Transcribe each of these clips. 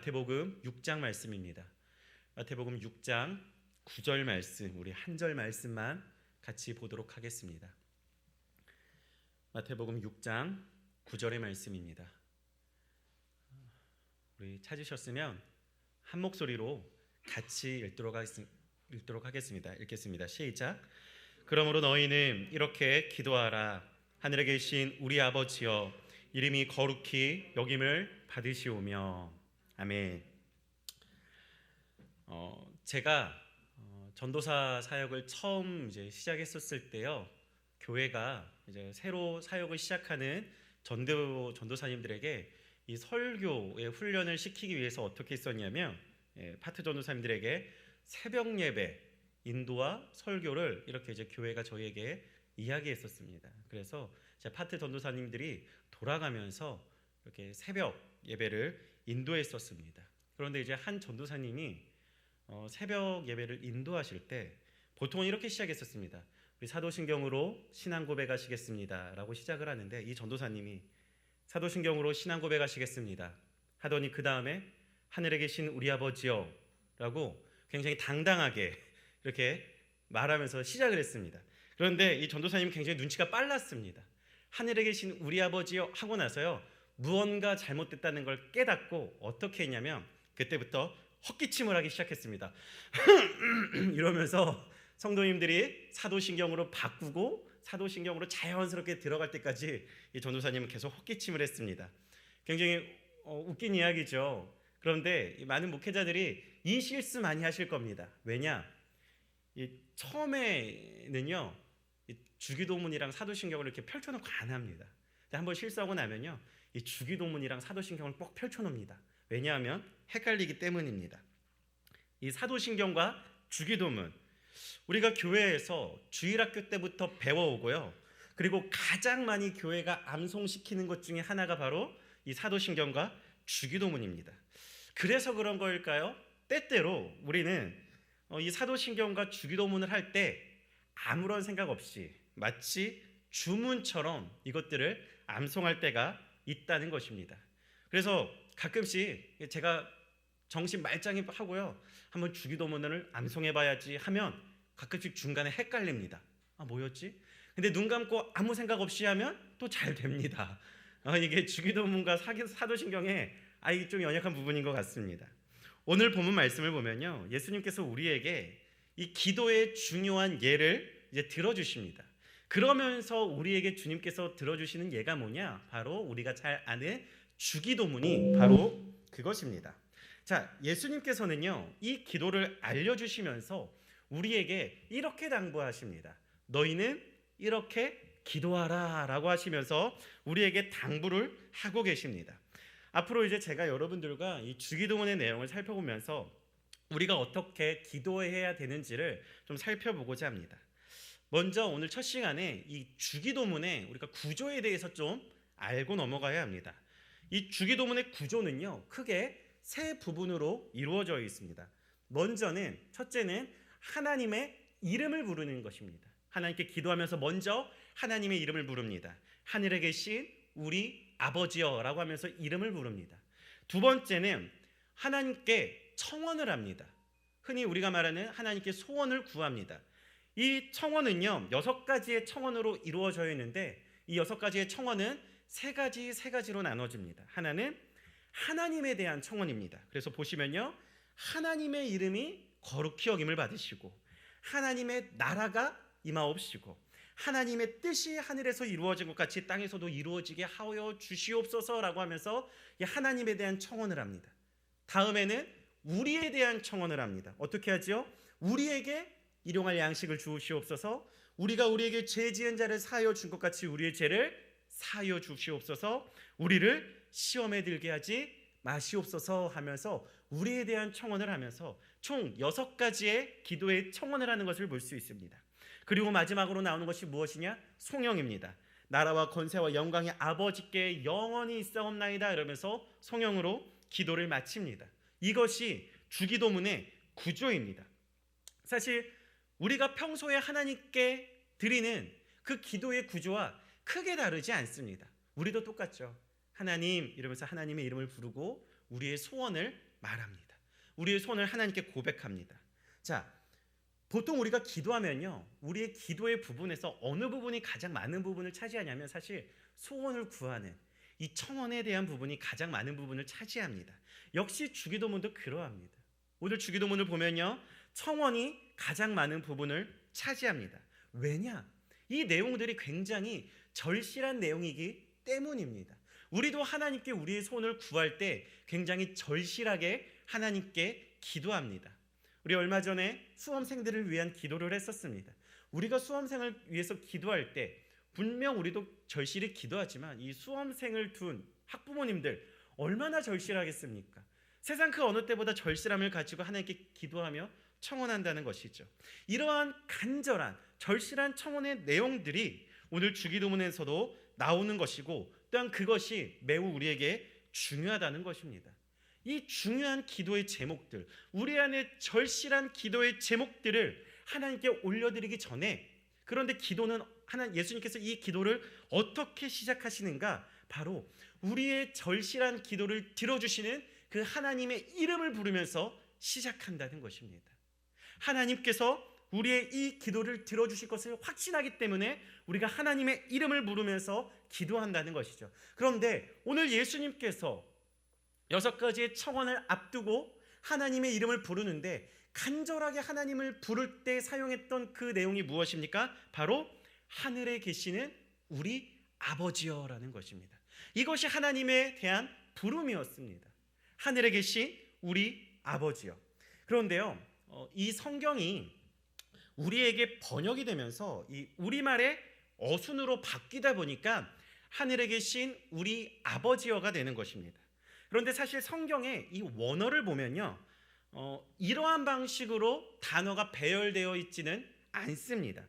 마태복음 6장 말씀입니다. 마태복음 6장 9절 말씀 우리 한 절 말씀만 같이 보도록 하겠습니다. 마태복음 6장 9절의 말씀입니다. 우리 찾으셨으면 한 목소리로 같이 읽도록, 하겠, 읽도록 하겠습니다. 읽겠습니다. 시작. 그러므로 너희는 이렇게 기도하라. 하늘에 계신 우리 아버지여 이름이 거룩히 여김을 받으시오며 아멘. 어, 제가 어, 전도사 사역을 처음 이제 시작했었을 때요, 교회가 이제 새로 사역을 시작하는 전도 전도사님들에게 이 설교의 훈련을 시키기 위해서 어떻게 했었냐면 예, 파트 전도사님들에게 새벽 예배 인도와 설교를 이렇게 이제 교회가 저희에게 이야기했었습니다. 그래서 제 파트 전도사님들이 돌아가면서 이렇게 새벽 예배를 인도했었습니다. 그런데 이제 한 전도사님이 어, 새벽 예배를 인도하실 때 보통은 이렇게 시작했었습니다. 우리 사도신경으로 신앙 고백하시겠습니다라고 시작을 하는데 이 전도사님이 사도신경으로 신앙 고백하시겠습니다 하더니 그 다음에 하늘에 계신 우리 아버지여라고 굉장히 당당하게 이렇게 말하면서 시작을 했습니다. 그런데 이 전도사님이 굉장히 눈치가 빨랐습니다. 하늘에 계신 우리 아버지여 하고 나서요 무언가 잘못됐다는 걸 깨닫고 어떻게 했냐면 그때부터 헛기침을 하기 시작했습니다. 이러면서 성도님들이 사도신경으로 바꾸고 사도신경으로 자연스럽게 들어갈 때까지 이 전도사님은 계속 헛기침을 했습니다. 굉장히 어, 웃긴 이야기죠. 그런데 많은 목회자들이 이 실수 많이 하실 겁니다. 왜냐? 이 처음에는요 이 주기도문이랑 사도신경을 이렇게 펼쳐놓고 안 합니다. 한번 실수하고 나면요 이 주기도문이랑 사도신경을 꼭 펼쳐놓습니다. 왜냐하면 헷갈리기 때문입니다. 이 사도신경과 주기도문 우리가 교회에서 주일학교 때부터 배워오고요. 그리고 가장 많이 교회가 암송시키는 것 중에 하나가 바로 이 사도신경과 주기도문입니다. 그래서 그런 거일까요? 때때로 우리는 어, 이 사도신경과 주기도문을 할 때 아무런 생각 없이 마치 주문처럼 이것들을 암송할 때가 있다는 것입니다. 그래서 가끔씩 제가 정신 말짱히 하고요. 한번 주기도문을 암송해 봐야지 하면 가끔씩 중간에 헷갈립니다. 아, 뭐였지? 근데 눈 감고 아무 생각 없이 하면 또 잘 됩니다. 아, 이게 주기도문과 사도신경에 아, 이게 좀 연약한 부분인 것 같습니다. 오늘 본문 말씀을 보면요. 예수님께서 우리에게 이 기도의 중요한 예를 이제 들어주십니다. 그러면서 우리에게 주님께서 들어주시는 예가 뭐냐? 바로 우리가 잘 아는 주기도문이 바로 그것입니다. 자, 예수님께서는요, 이 기도를 알려주시면서 우리에게 이렇게 당부하십니다. 너희는 이렇게 기도하라 라고 하시면서 우리에게 당부를 하고 계십니다. 앞으로 이제 제가 여러분들과 이 주기도문의 내용을 살펴보면서 우리가 어떻게 기도해야 되는지를 좀 살펴보고자 합니다. 먼저 오늘 첫 시간에 이 주기도문의 우리가 구조에 대해서 좀 알고 넘어가야 합니다. 이 주기도문의 구조는요, 크게 세 부분으로 이루어져 있습니다. 먼저는 첫째는 하나님의 이름을 부르는 것입니다. 하나님께 기도하면서 먼저 하나님의 이름을 부릅니다. 하늘에 계신 우리 아버지여라고 하면서 이름을 부릅니다. 두 번째는 하나님께 청원을 합니다. 흔히 우리가 말하는 하나님께 소원을 구합니다. 이 청원은요 여섯 가지의 청원으로 이루어져 있는데 이 여섯 가지의 청원은 세 가지 세 가지로 나눠집니다. 하나는 하나님에 대한 청원입니다. 그래서 보시면요 하나님의 이름이 거룩히 여김을 받으시고 하나님의 나라가 임하옵시고 하나님의 뜻이 하늘에서 이루어진 것 같이 땅에서도 이루어지게 하여 주시옵소서라고 하면서 하나님에 대한 청원을 합니다. 다음에는 우리에 대한 청원을 합니다. 어떻게 하지요? 우리에게 일용할 양식을 주시옵소서. 우리가 우리에게 죄 지은 자를 사하여 준 것 같이 우리의 죄를 사하여 주시옵소서. 우리를 시험에 들게 하지 마시옵소서 하면서 우리에 대한 청원을 하면서 총 여섯 가지의 기도의 청원을 하는 것을 볼 수 있습니다. 그리고 마지막으로 나오는 것이 무엇이냐? 송영입니다. 나라와 권세와 영광이 아버지께 영원히 있사옵나이다 이러면서 송영으로 기도를 마칩니다. 이것이 주기도문의 구조입니다. 사실 우리가 평소에 하나님께 드리는 그 기도의 구조와 크게 다르지 않습니다. 우리도 똑같죠. 하나님 이러면서 하나님의 이름을 부르고 우리의 소원을 말합니다. 우리의 손을 하나님께 고백합니다. 자, 보통 우리가 기도하면요. 우리의 기도의 부분에서 어느 부분이 가장 많은 부분을 차지하냐면 사실 소원을 구하는 이 청원에 대한 부분이 가장 많은 부분을 차지합니다. 역시 주기도문도 그러합니다. 오늘 주기도문을 보면요. 청원이 가장 많은 부분을 차지합니다. 왜냐? 이 내용들이 굉장히 절실한 내용이기 때문입니다. 우리도 하나님께 우리의 손을 구할 때 굉장히 절실하게 하나님께 기도합니다. 우리 얼마 전에 수험생들을 위한 기도를 했었습니다. 우리가 수험생을 위해서 기도할 때 분명 우리도 절실히 기도하지만 이 수험생을 둔 학부모님들 얼마나 절실하겠습니까? 세상 그 어느 때보다 절실함을 가지고 하나님께 기도하며 청원한다는 것이죠. 이러한 간절한 절실한 청원의 내용들이 오늘 주기도문에서도 나오는 것이고 또한 그것이 매우 우리에게 중요하다는 것입니다. 이 중요한 기도의 제목들, 우리 안에 절실한 기도의 제목들을 하나님께 올려드리기 전에 그런데 기도는 하나 예수님께서 이 기도를 어떻게 시작하시는가? 바로 우리의 절실한 기도를 들어주시는 그 하나님의 이름을 부르면서 시작한다는 것입니다. 하나님께서 우리의 이 기도를 들어주실 것을 확신하기 때문에 우리가 하나님의 이름을 부르면서 기도한다는 것이죠. 그런데 오늘 예수님께서 여섯 가지의 청원을 앞두고 하나님의 이름을 부르는데 간절하게 하나님을 부를 때 사용했던 그 내용이 무엇입니까? 바로 하늘에 계시는 우리 아버지여라는 것입니다. 이것이 하나님에 대한 부름이었습니다. 하늘에 계신 우리 아버지여. 그런데요, 어, 이 성경이 우리에게 번역이 되면서 이 우리말의 어순으로 바뀌다 보니까 하늘에 계신 우리 아버지여가 되는 것입니다. 그런데 사실 성경의 이 원어를 보면요, 어, 이러한 방식으로 단어가 배열되어 있지는 않습니다.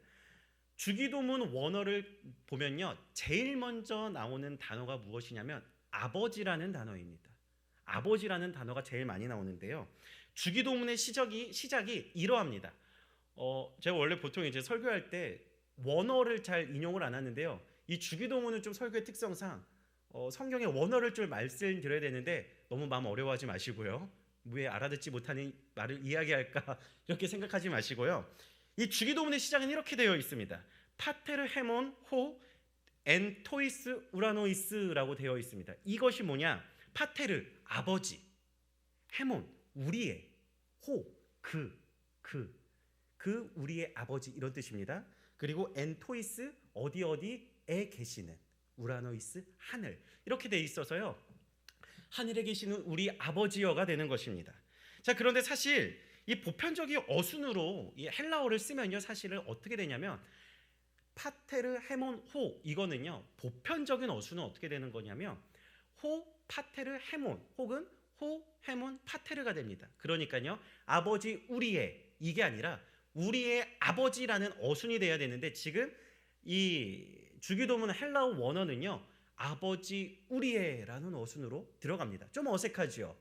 주기도문 원어를 보면요, 제일 먼저 나오는 단어가 무엇이냐면 아버지라는 단어입니다. 아버지라는 단어가 제일 많이 나오는데요. 주기도문의 시작이 시작이 이러합니다. 어, 제가 원래 보통 이제 설교할 때 원어를 잘 인용을 안 하는데요. 이 주기도문은 좀 설교의 특성상 어, 성경의 원어를 좀 말씀드려야 되는데 너무 마음 어려워하지 마시고요. 왜 알아듣지 못하는 말을 이야기할까 이렇게 생각하지 마시고요. 이 주기도문의 시작은 이렇게 되어 있습니다. 파테르 헤몬 호 엔토이스 우라노이스라고 되어 있습니다. 이것이 뭐냐? 파테르 아버지, 헤몬 우리의, 호 그, 그, 그 우리의 아버지 이런 뜻입니다. 그리고 엔토이스 어디 어디에 계시는 우라노이스 하늘 이렇게 돼 있어서요. 하늘에 계시는 우리 아버지여가 되는 것입니다. 자 그런데 사실 이 보편적인 어순으로 이 헬라어를 쓰면요 사실은 어떻게 되냐면 파테르 헤몬 호 이거는요 보편적인 어순은 어떻게 되는 거냐면 호 파테르 헤몬 혹은 호 헤몬 파테르가 됩니다. 그러니까요 아버지 우리의 이게 아니라 우리의 아버지라는 어순이 돼야 되는데 지금 이 주기도문 헬라어 원어는요 아버지 우리의라는 어순으로 들어갑니다. 좀 어색하지요.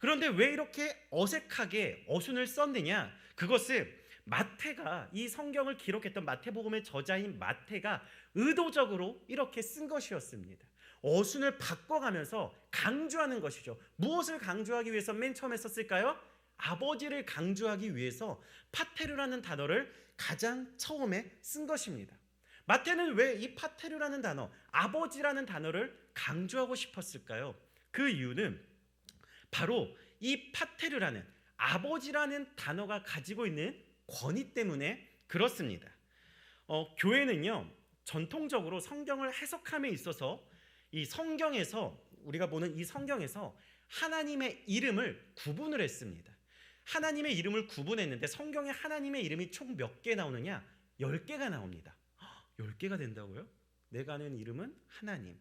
그런데 왜 이렇게 어색하게 어순을 썼느냐? 그것은 마태가 이 성경을 기록했던 마태복음의 저자인 마태가 의도적으로 이렇게 쓴 것이었습니다. 어순을 바꿔가면서 강조하는 것이죠. 무엇을 강조하기 위해서 맨 처음에 썼을까요? 아버지를 강조하기 위해서 파테르라는 단어를 가장 처음에 쓴 것입니다. 마태는 왜 이 파테르라는 단어, 아버지라는 단어를 강조하고 싶었을까요? 그 이유는 바로 이 파테르라는 아버지라는 단어가 가지고 있는 권위 때문에 그렇습니다. 어, 교회는요 전통적으로 성경을 해석함에 있어서 이 성경에서 우리가 보는 이 성경에서 하나님의 이름을 구분을 했습니다. 하나님의 이름을 구분했는데 성경에 하나님의 이름이 총 몇 개 나오느냐? 10개가 나옵니다. 10개가 된다고요? 내가 아는 이름은 하나님.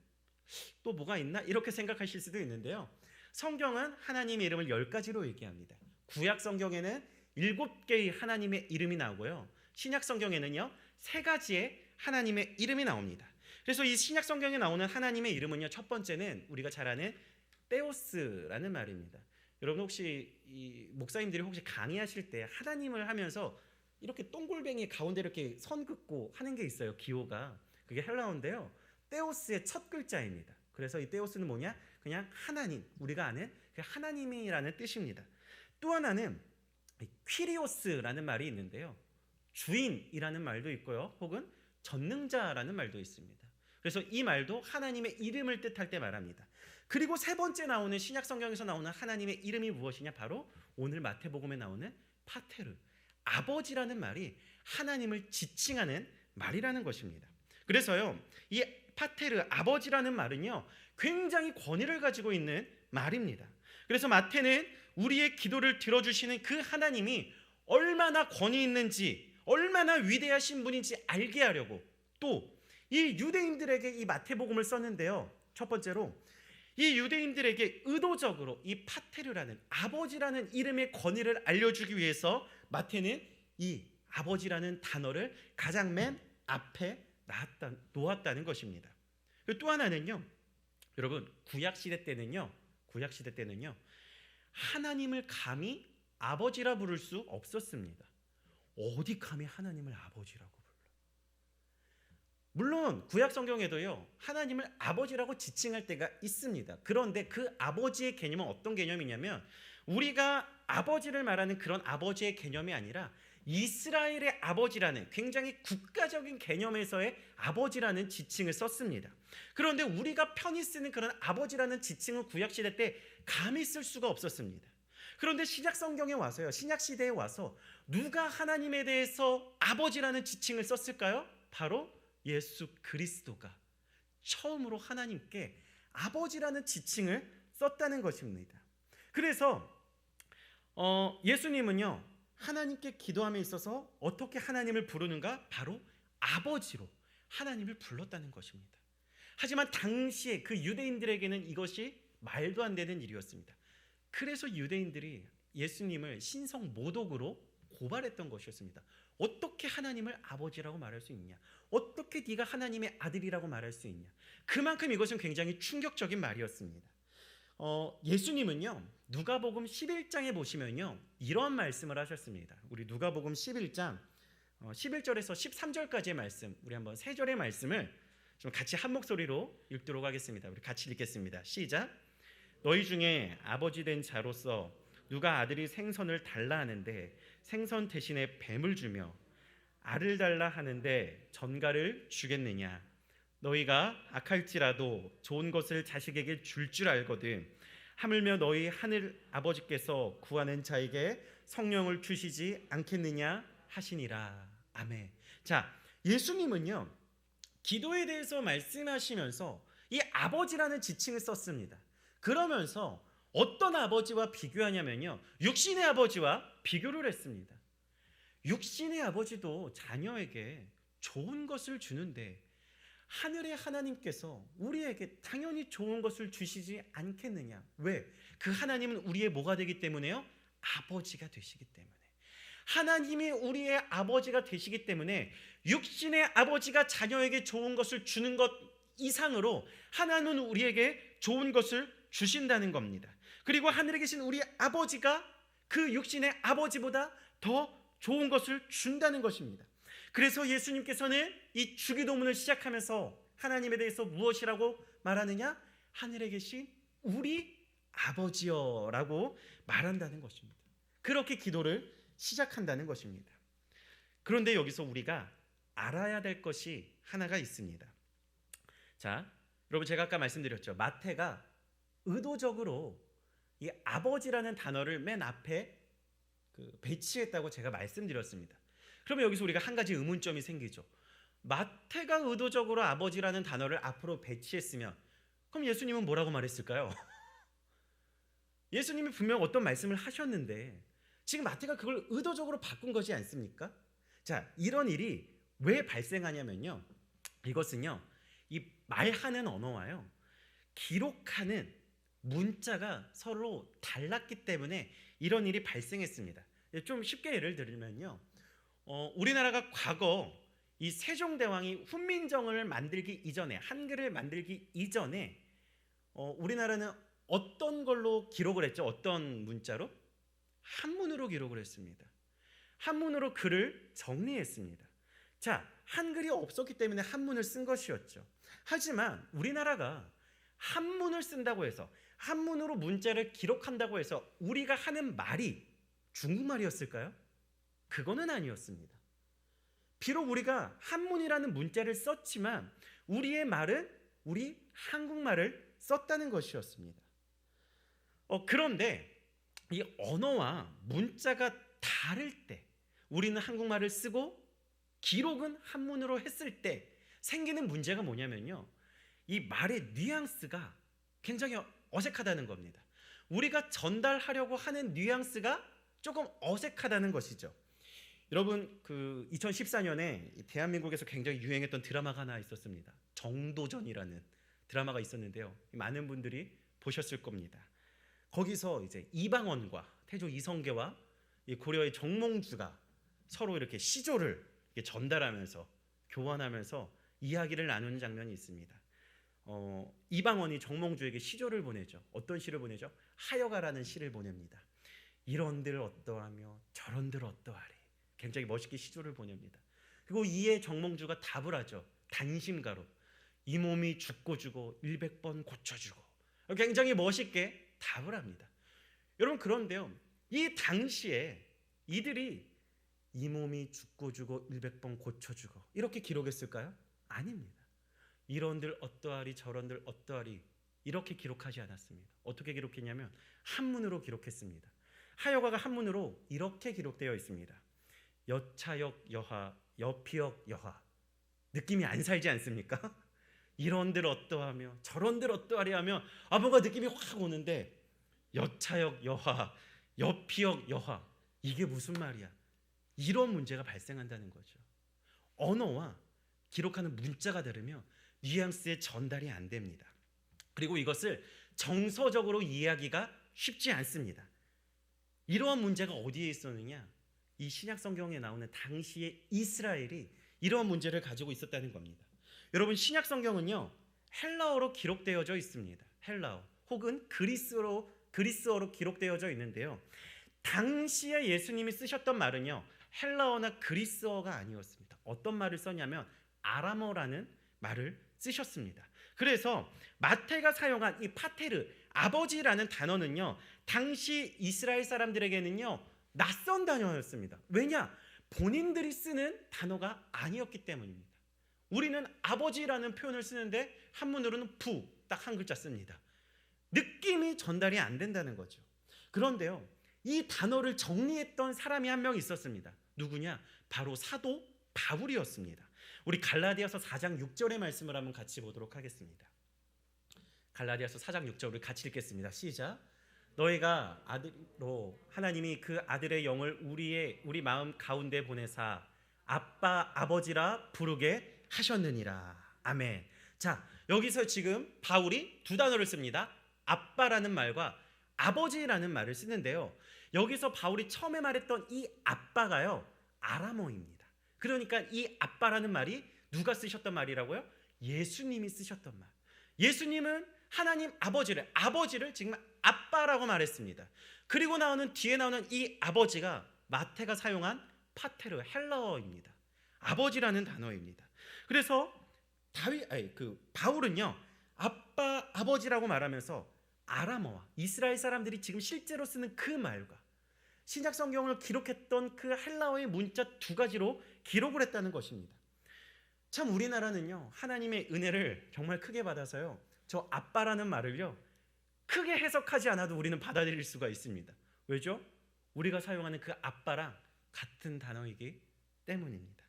또 뭐가 있나? 이렇게 생각하실 수도 있는데요. 성경은 하나님의 이름을 10가지로 얘기합니다. 구약 성경에는 7개의 하나님의 이름이 나오고요. 신약 성경에는요. 3가지의 하나님의 이름이 나옵니다. 그래서 이 신약 성경에 나오는 하나님의 이름은요. 첫 번째는 우리가 잘 아는 테오스라는 말입니다. 여러분 혹시 이 목사님들이 혹시 강의하실 때 하나님을 하면서 이렇게 동글뱅이 가운데 이렇게 선 긋고 하는 게 있어요. 기호가 그게 헬라어인데요. 테오스의 첫 글자입니다. 그래서 이 테오스는 뭐냐? 그냥 하나님, 우리가 아는 그 하나님이라는 뜻입니다. 또 하나는 퀴리오스라는 말이 있는데요. 주인이라는 말도 있고요. 혹은 전능자라는 말도 있습니다. 그래서 이 말도 하나님의 이름을 뜻할 때 말합니다. 그리고 세 번째 나오는 신약 성경에서 나오는 하나님의 이름이 무엇이냐? 바로 오늘 마태복음에 나오는 파테르, 아버지라는 말이 하나님을 지칭하는 말이라는 것입니다. 그래서요, 이 파테르, 아버지라는 말은요, 굉장히 권위를 가지고 있는 말입니다. 그래서 마태는 우리의 기도를 들어주시는 그 하나님이 얼마나 권위 있는지, 얼마나 위대하신 분인지 알게 하려고 또 이 유대인들에게 이 마태복음을 썼는데요. 첫 번째로 이 유대인들에게 의도적으로 이 파테르라는 아버지라는 이름의 권위를 알려주기 위해서 마태는 이 아버지라는 단어를 가장 맨 앞에 놨다, 놓았다는 것입니다. 또 하나는요, 여러분 구약 시대 때는요, 구약 시대 때는요, 하나님을 감히 아버지라 부를 수 없었습니다. 어디 감히 하나님을 아버지라고 불러? 물론 구약 성경에도요 하나님을 아버지라고 지칭할 때가 있습니다. 그런데 그 아버지의 개념은 어떤 개념이냐면 우리가 아버지를 말하는 그런 아버지의 개념이 아니라 이스라엘의 아버지라는 굉장히 국가적인 개념에서의 아버지라는 지칭을 썼습니다. 그런데 우리가 편히 쓰는 그런 아버지라는 지칭은 구약 시대 때 감히 쓸 수가 없었습니다. 그런데 신약 성경에 와서요. 신약 시대에 와서 누가 하나님에 대해서 아버지라는 지칭을 썼을까요? 바로 예수 그리스도가 처음으로 하나님께 아버지라는 지칭을 썼다는 것입니다. 그래서 어, 예수님은요 하나님께 기도함에 있어서 어떻게 하나님을 부르는가? 바로 아버지로 하나님을 불렀다는 것입니다. 하지만 당시에 그 유대인들에게는 이것이 말도 안 되는 일이었습니다. 그래서 유대인들이 예수님을 신성 모독으로 고발했던 것이었습니다. 어떻게 하나님을 아버지라고 말할 수 있냐? 어떻게 네가 하나님의 아들이라고 말할 수 있냐? 그만큼 이것은 굉장히 충격적인 말이었습니다. 어, 예수님은요. 누가복음 11장에 보시면요. 이런 말씀을 하셨습니다. 우리 누가복음 11장 어, 11절에서 13절까지의 말씀, 우리 한번 세 절의 말씀을 좀 같이 한 목소리로 읽도록 하겠습니다. 우리 같이 읽겠습니다. 시작. 너희 중에 아버지 된 자로서 누가 아들이 생선을 달라 하는데 생선 대신에 뱀을 주며 알을 달라 하는데 전갈을 주겠느냐? 너희가 악할지라도 좋은 것을 자식에게 줄줄 알거든. 하물며 너희 하늘 아버지께서 구하는 자에게 성령을 주시지 않겠느냐 하시니라. 아멘. 자 예수님은요 기도에 대해서 말씀하시면서 이 아버지라는 지칭을 썼습니다 그러면서 어떤 아버지와 비교하냐면요. 육신의 아버지와 비교를 했습니다. 육신의 아버지도 자녀에게 좋은 것을 주는데 하늘의 하나님께서 우리에게 당연히 좋은 것을 주시지 않겠느냐? 왜? 그 하나님은 우리의 뭐가 되기 때문에요? 아버지가 되시기 때문에. 하나님이 우리의 아버지가 되시기 때문에 육신의 아버지가 자녀에게 좋은 것을 주는 것 이상으로 하나님은 우리에게 좋은 것을 주신다는 겁니다. 그리고 하늘에 계신 우리 아버지가 그 육신의 아버지보다 더 좋은 것을 준다는 것입니다. 그래서 예수님께서는 이 주기도문을 시작하면서 하나님에 대해서 무엇이라고 말하느냐? 하늘에 계신 우리 아버지여라고 말한다는 것입니다. 그렇게 기도를 시작한다는 것입니다. 그런데 여기서 우리가 알아야 될 것이 하나가 있습니다. 자, 여러분 제가 아까 말씀드렸죠. 마태가 의도적으로 이 아버지라는 단어를 맨 앞에 그 배치했다고 제가 말씀드렸습니다. 그러면 여기서 우리가 한 가지 의문점이 생기죠. 마태가 의도적으로 아버지라는 단어를 앞으로 배치했으면 그럼 예수님은 뭐라고 말했을까요? 예수님이 분명 어떤 말씀을 하셨는데 지금 마태가 그걸 의도적으로 바꾼 것이 않습니까? 자, 이런 일이 왜 발생하냐면요. 이것은요. 이 말하는 언어와요. 기록하는 문자가 서로 달랐기 때문에 이런 일이 발생했습니다. 좀 쉽게 예를 들면요. 어, 우리나라가 과거 이 세종대왕이 훈민정음을 만들기 이전에 한글을 만들기 이전에 어, 우리나라는 어떤 걸로 기록을 했죠? 어떤 문자로? 한문으로 기록을 했습니다. 한문으로 글을 정리했습니다. 자, 한글이 없었기 때문에 한문을 쓴 것이었죠. 하지만 우리나라가 한문을 쓴다고 해서 한문으로 문자를 기록한다고 해서 우리가 하는 말이 중국말이었을까요? 그거는 아니었습니다. 비록 우리가 한문이라는 문자를 썼지만 우리의 말은 우리 한국말을 썼다는 것이었습니다. 어, 그런데 이 언어와 문자가 다를 때 우리는 한국말을 쓰고 기록은 한문으로 했을 때 생기는 문제가 뭐냐면요. 이 말의 뉘앙스가 굉장히 어색하다는 겁니다. 우리가 전달하려고 하는 뉘앙스가 조금 어색하다는 것이죠. 여러분 그 2014년에 대한민국에서 굉장히 유행했던 드라마가 하나 있었습니다. 정도전이라는 드라마가 있었는데요. 많은 분들이 보셨을 겁니다. 거기서 이제 이방원과 태조 이성계와 이 고려의 정몽주가 서로 이렇게 시조를 전달하면서 교환하면서 이야기를 나누는 장면이 있습니다. 어, 이방원이 정몽주에게 시조를 보내죠. 어떤 시를 보내죠? 하여가라는 시를 보냅니다. 이런들 어떠하며 저런들 어떠하리. 굉장히 멋있게 시조를 보냅니다. 그리고 이에 정몽주가 답을 하죠. 단심가로 이 몸이 죽고 주고 100번 고쳐주고 굉장히 멋있게 답을 합니다. 여러분 그런데요. 이 당시에 이들이 이 몸이 죽고 주고 100번 고쳐주고 이렇게 기록했을까요? 아닙니다. 이런들 어떠하리 저런들 어떠하리 이렇게 기록하지 않았습니다. 어떻게 기록했냐면 한문으로 기록했습니다. 하여가가 한문으로 이렇게 기록되어 있습니다. 여차역 여하 여피역 여하 느낌이 안 살지 않습니까? 이런들 어떠하며 저런들 어떠하리 하며 아 뭔가 느낌이 확 오는데 여차역 여하 여피역 여하 이게 무슨 말이야? 이런 문제가 발생한다는 거죠. 언어와 기록하는 문자가 다르며 뉘앙스의 전달이 안 됩니다. 그리고 이것을 정서적으로 이해하기가 쉽지 않습니다. 이러한 문제가 어디에 있었느냐? 이 신약 성경에 나오는 당시의 이스라엘이 이러한 문제를 가지고 있었다는 겁니다. 여러분 신약 성경은요 헬라어로 기록되어져 있습니다. 헬라어 혹은 그리스어로 그리스어로 기록되어져 있는데요. 당시에 예수님이 쓰셨던 말은요 헬라어나 그리스어가 아니었습니다. 어떤 말을 썼냐면 아람어라는 말을 쓰셨습니다. 그래서 마태가 사용한 이 파테르 아버지라는 단어는요 당시 이스라엘 사람들에게는요 낯선 단어였습니다. 왜냐? 본인들이 쓰는 단어가 아니었기 때문입니다. 우리는 아버지라는 표현을 쓰는데 한문으로는 부 딱 한 글자 씁니다. 느낌이 전달이 안 된다는 거죠. 그런데요. 이 단어를 정리했던 사람이 한 명 있었습니다. 누구냐? 바로 사도 바울이었습니다. 우리 갈라디아서 4장 6절의 말씀을 한번 같이 보도록 하겠습니다. 갈라디아서 4장 6절 우리 같이 읽겠습니다. 시작. 너희가 아들로 하나님이 그 아들의 영을 우리의 우리 마음 가운데 보내사 아빠 아버지라 부르게 하셨느니라. 아멘. 자, 여기서 지금 바울이 두 단어를 씁니다. 아빠라는 말과 아버지라는 말을 쓰는데요. 여기서 바울이 처음에 말했던 이 아빠가요. 아람어입니다. 그러니까 이 아빠라는 말이 누가 쓰셨던 말이라고요? 예수님이 쓰셨던 말. 예수님은 하나님 아버지를 아버지를 지금 아빠라고 말했습니다. 그리고 나오는 뒤에 나오는 이 아버지가 마태가 사용한 파테르 헬라어입니다. 아버지라는 단어입니다. 그래서 다윗 아니 그 바울은요. 아빠 아버지라고 말하면서 아람어와 이스라엘 사람들이 지금 실제로 쓰는 그 말과 신약 성경을 기록했던 그 헬라어의 문자 두 가지로 기록을 했다는 것입니다. 참 우리나라는요. 하나님의 은혜를 정말 크게 받아서요. 저 아빠라는 말을요. 크게 해석하지 않아도 우리는 받아들일 수가 있습니다. 왜죠? 우리가 사용하는 그 아빠랑 같은 단어이기 때문입니다.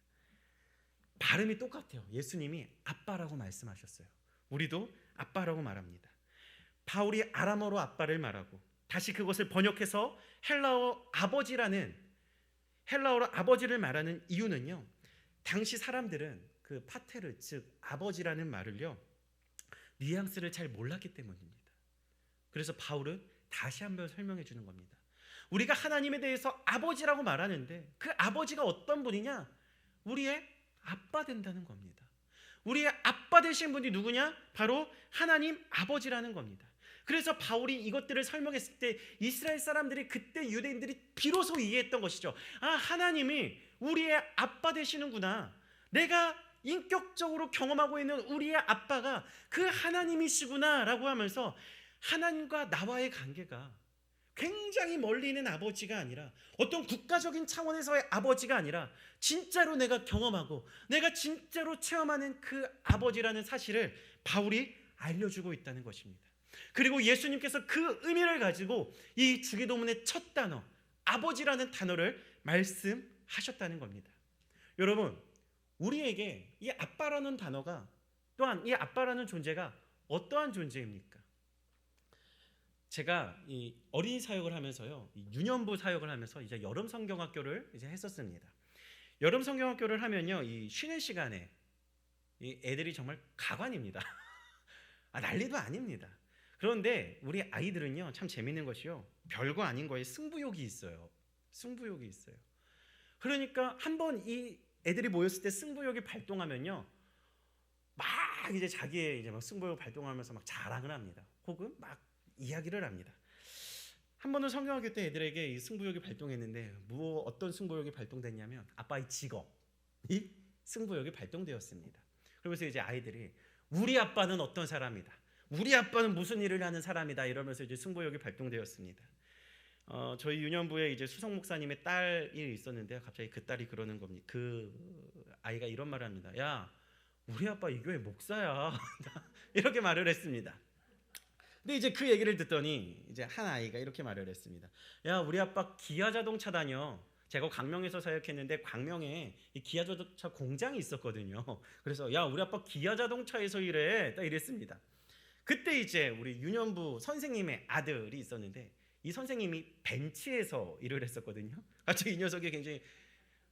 발음이 똑같아요. 예수님이 아빠라고 말씀하셨어요. 우리도 아빠라고 말합니다. 바울이 아람어로 아빠를 말하고 다시 그것을 번역해서 헬라어 아버지라는 헬라어로 아버지를 말하는 이유는요. 당시 사람들은 그 파테르 즉 아버지라는 말을요. 뉘앙스를 잘 몰랐기 때문입니다. 그래서 바울은 다시 한번 설명해 주는 겁니다. 우리가 하나님에 대해서 아버지라고 말하는데 그 아버지가 어떤 분이냐? 우리의 아빠 된다는 겁니다. 우리의 아빠 되신 분이 누구냐? 바로 하나님 아버지라는 겁니다. 그래서 바울이 이것들을 설명했을 때 이스라엘 사람들이 그때 유대인들이 비로소 이해했던 것이죠. 아, 하나님이 우리의 아빠 되시는구나. 내가 인격적으로 경험하고 있는 우리의 아빠가 그 하나님이시구나라고 하면서 하나님과 나와의 관계가 굉장히 멀리 있는 아버지가 아니라 어떤 국가적인 차원에서의 아버지가 아니라 진짜로 내가 경험하고 내가 진짜로 체험하는 그 아버지라는 사실을 바울이 알려주고 있다는 것입니다. 그리고 예수님께서 그 의미를 가지고 이 주기도문의 첫 단어 아버지라는 단어를 말씀하셨다는 겁니다. 여러분, 우리에게 이 아빠라는 단어가 또한 이 아빠라는 존재가 어떠한 존재입니까? 제가 이 어린이 사역을 하면서요, 유년부 사역을 하면서 이제 여름 성경학교를 이제 했었습니다. 여름 성경학교를 하면요, 이 쉬는 시간에 이 애들이 정말 가관입니다. 아, 난리도 아닙니다. 그런데 우리 아이들은요, 참 재밌는 것이요, 별거 아닌 거에 승부욕이 있어요. 승부욕이 있어요. 그러니까 한번 이 애들이 모였을 때 승부욕이 발동하면요, 막 이제 자기의 이제 막 승부욕 발동하면서 막 자랑을 합니다. 혹은 막 이야기를 합니다. 한 번은 성경학교 때 애들에게 이 승부욕이 발동했는데 뭐 어떤 승부욕이 발동됐냐면 아빠의 직업이 승부욕이 발동되었습니다. 그러면서 이제 아이들이 우리 아빠는 어떤 사람이다. 우리 아빠는 무슨 일을 하는 사람이다 이러면서 이제 승부욕이 발동되었습니다. 어, 저희 유년부에 이제 수성 목사님의 딸이 있었는데 갑자기 그 딸이 그러는 겁니다. 그 아이가 이런 말을 합니다. 야, 우리 아빠 이 교회 목사야. 이렇게 말을 했습니다. 근데 이제 그 얘기를 듣더니 이제 한 아이가 이렇게 말을 했습니다. 야, 우리 아빠 기아 자동차 다녀. 제가 광명에서 사역했는데 광명에 이 기아 자동차 공장이 있었거든요. 그래서 야, 우리 아빠 기아 자동차에서 일해. 딱 이랬습니다. 그때 이제 우리 유년부 선생님의 아들이 있었는데 이 선생님이 벤치에서 일을 했었거든요. 갑자기 이 녀석이 굉장히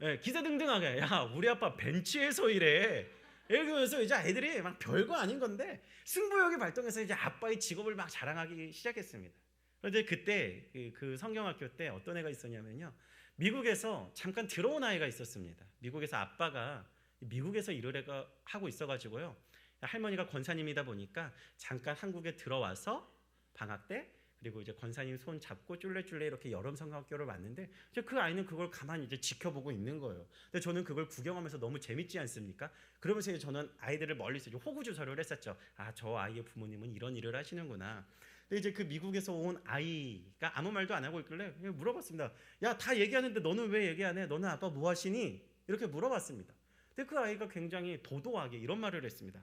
예, 기사등등하게 야 우리 아빠 벤치에서 일해. 이러면서 이제 애들이 막 별거 아닌 건데 승부욕이 발동해서 이제 아빠의 직업을 막 자랑하기 시작했습니다. 그런데 그때 그, 그 성경학교 때 어떤 애가 있었냐면요. 미국에서 잠깐 들어온 아이가 있었습니다. 미국에서 아빠가 미국에서 일을 하고 있어가지고요. 할머니가 권사님이다 보니까 잠깐 한국에 들어와서 방학 때 그리고 이제 권사님 손 잡고 쫄래쫄래 이렇게 여름 성경학교를 왔는데 이제 그 아이는 그걸 가만히 이제 지켜보고 있는 거예요. 근데 저는 그걸 구경하면서 너무 재밌지 않습니까? 그러면서 이제 저는 아이들을 멀리서 호구 조사를 했었죠. 아, 저 아이의 부모님은 이런 일을 하시는구나. 근데 이제 그 미국에서 온 아이가 아무 말도 안 하고 있길래 물어봤습니다. 야, 다 얘기하는데 너는 왜 얘기 안 해? 너는 아빠 뭐 하시니? 이렇게 물어봤습니다. 근데 그 아이가 굉장히 도도하게 이런 말을 했습니다.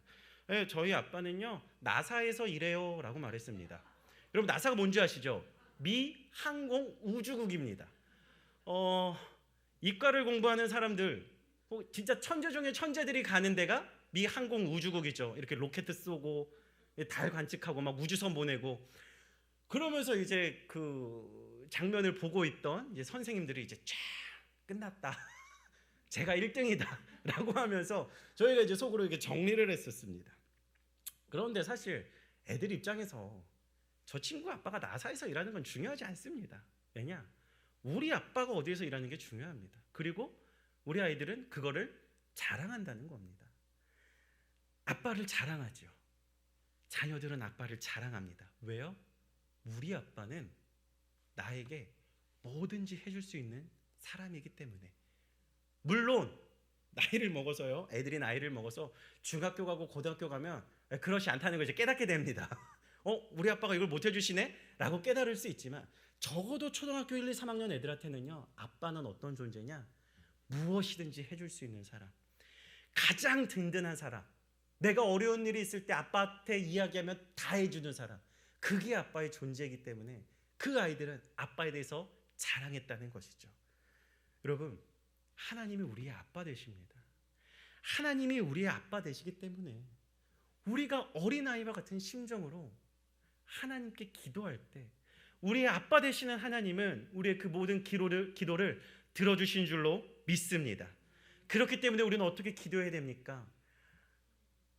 네, 저희 아빠는요 나사에서 일해요라고 말했습니다. 여러분 나사가 뭔지 아시죠? 미 항공 우주국입니다. 어, 이과를 공부하는 사람들, 진짜 천재 중에 천재들이 가는 데가 미 항공 우주국이죠. 이렇게 로켓 쏘고 달 관측하고 막 우주선 보내고 그러면서 이제 그 장면을 보고 있던 이제 선생님들이 이제 쫙 끝났다. 제가 1등이다라고 하면서 저희가 이제 속으로 이렇게 정리를 했었습니다. 그런데 사실 애들 입장에서 저 친구 아빠가 나사에서 일하는 건 중요하지 않습니다. 왜냐? 우리 아빠가 어디에서 일하는 게 중요합니다. 그리고 우리 아이들은 그거를 자랑한다는 겁니다. 아빠를 자랑하죠. 자녀들은 아빠를 자랑합니다. 왜요? 우리 아빠는 나에게 뭐든지 해줄 수 있는 사람이기 때문에. 물론 나이를 먹어서요. 애들이 나이를 먹어서 중학교 가고 고등학교 가면 그렇지 않다는 걸 이제 깨닫게 됩니다. 어, 우리 아빠가 이걸 못 해주시네? 라고 깨달을 수 있지만 적어도 초등학교 1, 2, 3학년 애들한테는요, 아빠는 어떤 존재냐? 무엇이든지 해줄 수 있는 사람. 가장 든든한 사람. 내가 어려운 일이 있을 때 아빠한테 이야기하면 다 해주는 사람. 그게 아빠의 존재이기 때문에 그 아이들은 아빠에 대해서 자랑했다는 것이죠. 여러분, 하나님이 우리의 아빠 되십니다. 하나님이 우리의 아빠 되시기 때문에 우리가 어린아이와 같은 심정으로 하나님께 기도할 때 우리의 아빠 되시는 하나님은 우리의 그 모든 기도를, 기도를 들어주신 줄로 믿습니다. 그렇기 때문에 우리는 어떻게 기도해야 됩니까?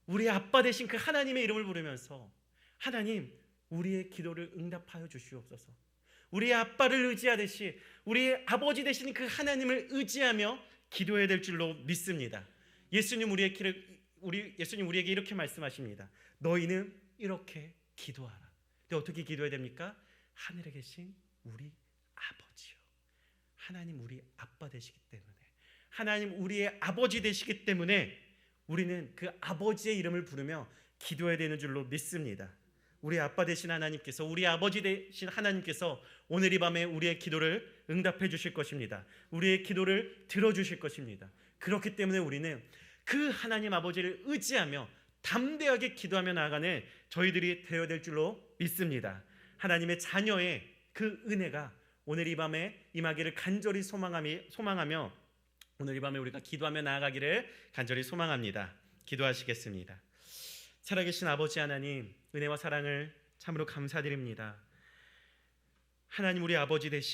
우리의 아빠 되신 그 하나님의 이름을 부르면서 하나님 우리의 기도를 응답하여 주시옵소서. 우리의 아빠를 의지하듯이 우리의 아버지 되신 그 하나님을 의지하며 기도해야 될 줄로 믿습니다. 예수님 우리의 우리 예수님 우리에게 이렇게 말씀하십니다. 너희는 이렇게 기도하라. 근데 어떻게 기도해야 됩니까? 하늘에 계신 우리 아버지요. 하나님 우리 아빠 되시기 때문에 하나님 우리의 아버지 되시기 때문에 우리는 그 아버지의 이름을 부르며 기도해야 되는 줄로 믿습니다. 우리 아빠 되신 하나님께서 우리 아버지 되신 하나님께서 오늘 이 밤에 우리의 기도를 응답해 주실 것입니다. 우리의 기도를 들어 주실 것입니다. 그렇기 때문에 우리는 그 하나님 아버지를 의지하며 담대하게 기도하며 나아가는 저희들이 되어야 될 줄로 믿습니다. 하나님의 자녀의 그 은혜가 오늘 이 밤에 임하기를 간절히 소망하며, 오늘 이 밤에 우리가 기도하며 나아가기를 간절히 소망합니다. 기도하시겠습니다. 살아계신 아버지 하나님 은혜와 사랑을 참으로 감사드립니다. 하나님 우리 아버지 되시